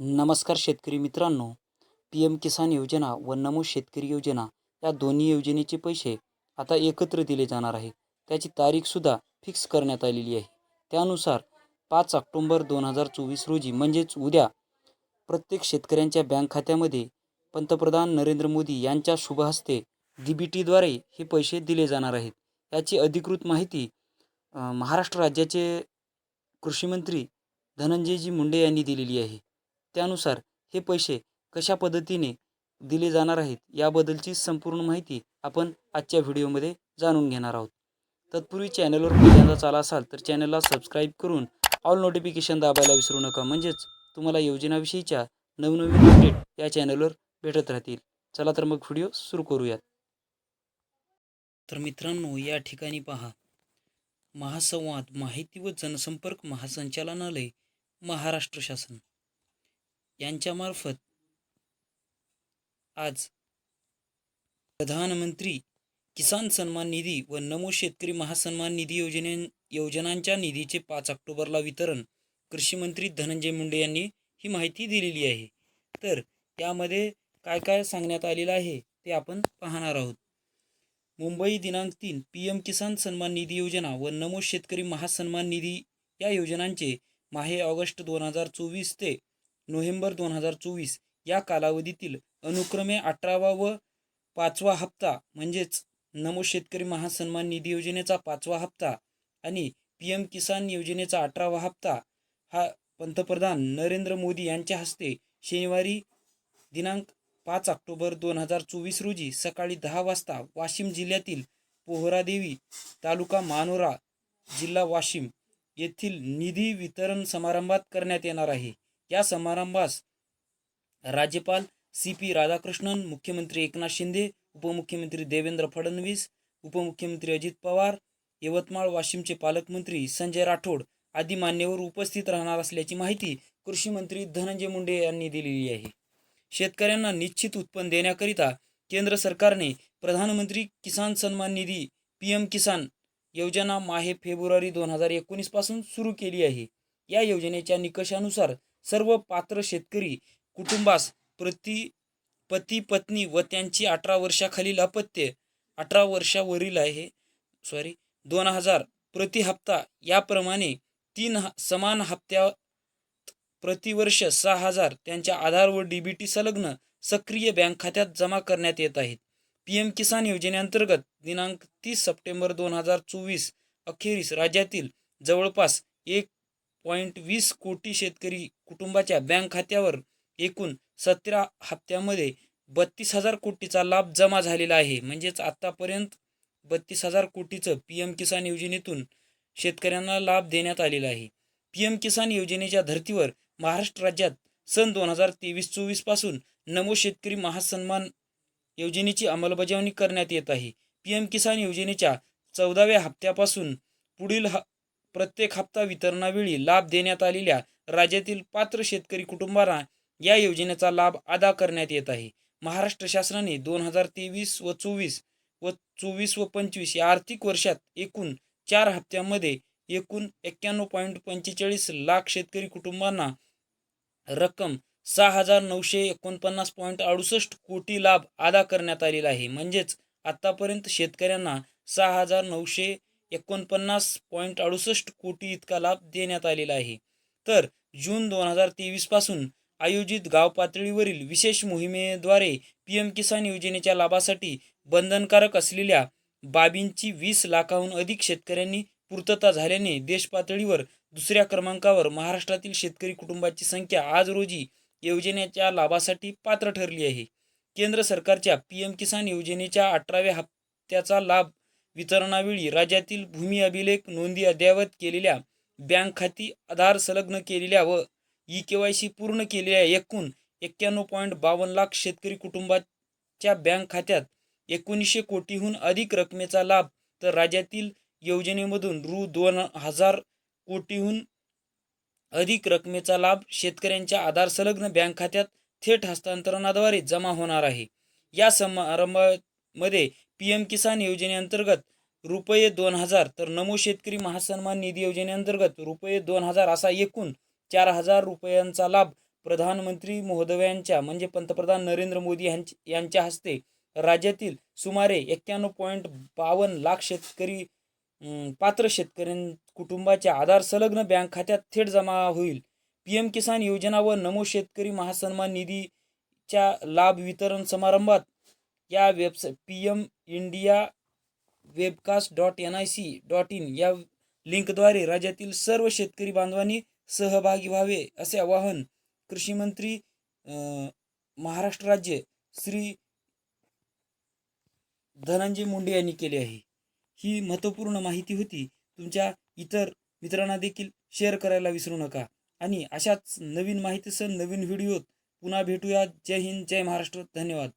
नमस्कार शेतकरी मित्रांनो. पी एम किसान योजना व नमो शेतकरी योजना या दोन्ही योजनेचे पैसे आता एकत्र दिले जाणार आहे. त्याची तारीखसुद्धा फिक्स करण्यात आलेली आहे. त्यानुसार पाच ऑक्टोंबर दोन हजार चोवीस रोजी म्हणजेच उद्या प्रत्येक शेतकऱ्यांच्या बँक खात्यामध्ये पंतप्रधान नरेंद्र मोदी यांच्या शुभ हस्ते डी बी टीद्वारे हे पैसे दिले जाणार आहेत. याची अधिकृत माहिती महाराष्ट्र राज्याचे कृषीमंत्री धनंजयजी मुंडे यांनी दिलेली आहे. त्यानुसार हे पैसे कशा पद्धतीने दिले जाणार आहेत याबद्दलची संपूर्ण माहिती आपण आजच्या व्हिडिओमध्ये जाणून घेणार आहोत. तत्पूर्वी चॅनलवर पहिल्यांदा चाला असाल तर चॅनलला सबस्क्राईब करून ऑल नोटिफिकेशन दाबायला विसरू नका. म्हणजेच तुम्हाला योजनाविषयीच्या नवनवीन अपडेट या चॅनलवर भेटत राहतील. चला तर मग व्हिडिओ सुरू करूयात. तर मित्रांनो या ठिकाणी पहा. महासंवाद माहिती व जनसंपर्क महासंचालनालय महाराष्ट्र शासन. यांच्यामार्फत आज प्रधानमंत्री किसान सन्मान निधी व नमो शेतकरी महासन्मान निधी योजने योजनांच्या निधीचे पाच ऑक्टोबरला वितरण कृषी मंत्री धनंजय मुंडे यांनी ही माहिती दिलेली आहे. तर त्यामध्ये काय काय सांगण्यात आलेलं आहे ते आपण पाहणार आहोत. मुंबई दिनांक तीन पी एम किसान सन्मान निधी योजना व नमो शेतकरी महासन्मान निधी या योजनांचे माहे ऑगस्ट दोन हजार चोवीस ते नोव्हेंबर दोन हजार चोवीस या कालावधीतील अनुक्रमे अठरावा व पाचवा हप्ता म्हणजेच नमो शेतकरी महासन्मान निधी योजनेचा पाचवा हप्ता आणि पी एम किसान योजनेचा अठरावा हप्ता हा पंतप्रधान नरेंद्र मोदी यांच्या हस्ते शनिवारी दिनांक पाच ऑक्टोबर दोन हजार चोवीस रोजी सकाळी दहा वाजता वाशिम जिल्ह्यातील पोहरादेवी तालुका मानोरा जिल्हा वाशिम येथील निधी वितरण समारंभात करण्यात येणार आहे. या समारंभास राज्यपाल सी पी राधाकृष्णन मुख्यमंत्री एकनाथ शिंदे उपमुख्यमंत्री देवेंद्र फडणवीस उपमुख्यमंत्री अजित पवार यवतमाळ वाशिमचे पालकमंत्री संजय राठोड आदी मान्यवर उपस्थित राहणार असल्याची माहिती कृषी मंत्री धनंजय मुंडे यांनी दिलेली आहे. शेतकऱ्यांना निश्चित उत्पन्न देण्याकरिता केंद्र सरकारने प्रधानमंत्री किसान सन्मान निधी पी एम किसान योजना माहे फेब्रुवारी दोन हजार एकोणीसपासून सुरू केली आहे. या योजनेच्या निकषानुसार सर्व पात्र शेतकरी कुटुंबास प्रति पती पत्नी व त्यांची अठरा वर्षाखालील अपत्य अठरा वर्षावरील आहे सॉरी दोन हजार प्रति हप्ता याप्रमाणे तीन ह- समान हप्त्या प्रतिवर्ष सहा हजार त्यांच्या आधार व डी बी टी संलग्न सक्रिय बँक खात्यात जमा करण्यात येत आहेत. पी एम किसान योजनेअंतर्गत दिनांक तीस सप्टेंबर दोन हजार चोवीस अखेरीस राज्यातील जवळपास एक पॉईंट वीस कोटी शेतकरी कुटुंबाच्या बँक खात्यावर एकूण सतरा हप्त्यामध्ये बत्तीस हजार कोटीचा लाभ जमा झालेला आहे. म्हणजेच आत्तापर्यंत बत्तीस हजार कोटीचं पी एम किसान योजनेतून शेतकऱ्यांना लाभ देण्यात आलेला आहे. पी एम किसान योजनेच्या धर्तीवर महाराष्ट्र राज्यात सन दोन हजार तेवीस चोवीसपासून नमो शेतकरी महासन्मान योजनेची अंमलबजावणी करण्यात येत आहे. पी एम किसान योजनेच्या चौदाव्या हप्त्यापासून पुढील ह प्रत्येक हप्ता वितरणावेळी लाभ देण्यात आलेल्या राज्यातील पात्र शेतकरी कुटुंबांना या योजनेचा लाभ अदा करण्यात येत आहे. महाराष्ट्र शासनाने दोन हजार तेवीस व चोवीस व चोवीस व पंचवीस या आर्थिक वर्षात एकूण चार हप्त्यामध्ये एकूण एक्क्याण्णव पॉईंट पंचेचाळीस लाख शेतकरी कुटुंबांना रक्कम सहा हजार नऊशे एकोणपन्नास पॉईंट अडुसष्ट कोटी लाभ अदा करण्यात आलेला आहे. म्हणजेच आत्तापर्यंत शेतकऱ्यांना सहा हजार नऊशे एकोणपन्नास पॉईंट अडुसष्ट कोटी इतका लाभ देण्यात आलेला आहे. तर जून दोन हजार तेवीसपासून आयोजित गाव पातळीवरील विशेष मोहिमेद्वारे पी एम किसान योजनेच्या लाभासाठी बंधनकारक असलेल्या बाबींची वीस लाखाहून अधिक शेतकऱ्यांनी पूर्तता झाल्याने देश पातळीवर दुसऱ्या क्रमांकावर महाराष्ट्रातील शेतकरी कुटुंबाची संख्या आज रोजी योजनेच्या लाभासाठी पात्र ठरली आहे. केंद्र सरकारच्या पी एम किसान योजनेच्या अठराव्या हप्त्याचा लाभ वितरणावेळी राज्यातील भूमी अभिलेख नोंदी अद्ययावत केलेल्या बँक खाती आधार संलग्न केलेल्या व ई के वाय सी पूर्ण केलेल्या एकूण एक्क्याण्णव पॉईंट बावन्न लाख शेतकरी कुटुंबाच्या बँक खात्यात एकोणीसशे कोटीहून अधिक रकमेचा लाभ तर राज्यातील योजनेमधून रु. दोन हजार कोटीहून अधिक रकमेचा लाभ शेतकऱ्यांच्या आधार संलग्न बँक खात्यात थेट हस्तांतरणाद्वारे जमा होणार आहे. या समारंभामध्ये पी एम किसान योजनेअंतर्गत रुपये दोन हजार. तर नमो शेतकरी महासन्मान निधी योजनेअंतर्गत रुपये दोन हजार असा एकूण चार हजार रुपयांचा लाभ प्रधानमंत्री महोदयांच्या म्हणजे पंतप्रधान नरेंद्र मोदी यांच यांच्या हस्ते राज्यातील सुमारे एक्क्याण्णव पॉईंट बावन्न लाख शेतकरी पात्र शेतकऱ्यां कुटुंबाच्या आधार संलग्न बँक खात्यात थेट जमा होईल. पी एम किसान योजना व नमो शेतकरी महासन्मान निधीच्या लाभ वितरण समारंभात या website P M India webcast dot N I C dot in या लिंकद्वारे राज्यातील सर्व शेतकरी बांधवांनी सहभागी व्हावे असे आवाहन कृषी मंत्री महाराष्ट्र राज्य श्री धनंजय मुंडे यांनी केले आहे. ही महत्त्वपूर्ण माहिती होती. तुमच्या इतर मित्रांना देखील शेअर करायला विसरू नका. आणि अशाच नवीन माहितीसह नवीन व्हिडिओत पुन्हा भेटूया जय हिंद जय महाराष्ट्र. धन्यवाद.